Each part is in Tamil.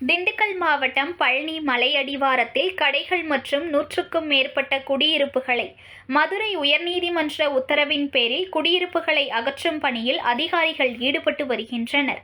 திண்டுக்கல் மாவட்டம் பழனி மலையடிவாரத்தில் கடைகள் மற்றும் நூற்றுக்கும் மேற்பட்ட குடியிருப்புகளை மதுரை உயர்நீதிமன்ற உத்தரவின் பேரில் குடியிருப்புகளை அகற்றும் பணியில் அதிகாரிகள் ஈடுபட்டு வருகின்றனர்.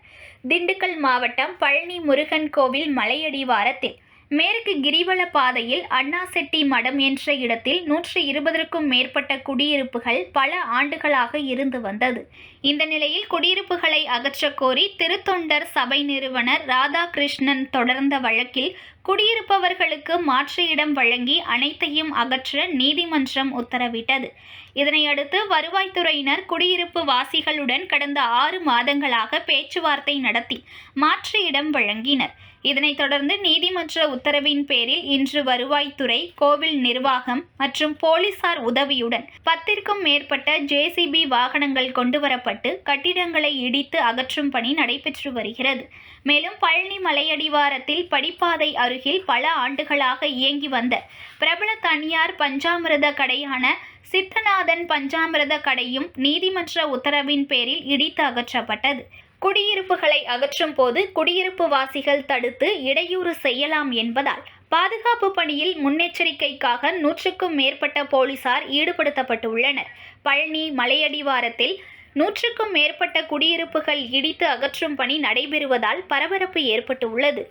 திண்டுக்கல் மாவட்டம் பழனி முருகன் கோவில் மலையடிவாரத்தில் மேற்கு கிரிவல பாதையில் அண்ணாசெட்டி மடம் என்ற இடத்தில் நூற்றி இருபதற்கும் மேற்பட்ட குடியிருப்புகள் பல ஆண்டுகளாக இருந்து வந்தது. இந்த நிலையில் குடியிருப்புகளை அகற்றக்கோரி திருத்தொண்டர் சபை நிறுவனர் ராதாகிருஷ்ணன் தொடர்ந்த வழக்கில் குடியிருப்பவர்களுக்கு மாற்று இடம் வழங்கி அனைத்தையும் அகற்ற நீதிமன்றம் உத்தரவிட்டது. இதனையடுத்து வருவாய்த்துறையினர் குடியிருப்பு வாசிகளுடன் கடந்த ஆறு மாதங்களாக பேச்சுவார்த்தை நடத்தி மாற்று இடம் வழங்கினர். இதனைத் தொடர்ந்து நீதிமன்ற உத்தரவின் பேரில் இன்று வருவாய்த்துறை கோவில் நிர்வாகம் மற்றும் போலீசார் உதவியுடன் பத்திற்கும் மேற்பட்ட ஜேசிபி வாகனங்கள் கொண்டுவரப்பட்டு கட்டிடங்களை இடித்து அகற்றும் பணி நடைபெற்று வருகிறது. மேலும் பழனி மலையடிவாரத்தில் படிப்பாதை அருகில் பல ஆண்டுகளாக இயங்கி வந்த பிரபல தனியார் பஞ்சாமிரத கடையான சித்தநாதன் பஞ்சாமிரத கடையும் நீதிமன்ற உத்தரவின் பேரில் இடித்து அகற்றப்பட்டது. குடியிருப்புகளை அகற்றும் போது குடியிருப்பு வாசிகள் தடுத்து இடையூறு செய்யலாம் என்பதால் பாதுகாப்பு பணியில் முன்னெச்சரிக்கைக்காக நூற்றுக்கும் மேற்பட்ட போலீசார் ஈடுபடுத்தப்பட்டுள்ளனர். பழனி மலையடிவாரத்தில் நூற்றுக்கும் மேற்பட்ட குடியிருப்புகள் இடித்து அகற்றும் பணி நடைபெறுவதால் பரபரப்பு ஏற்பட்டுள்ளது.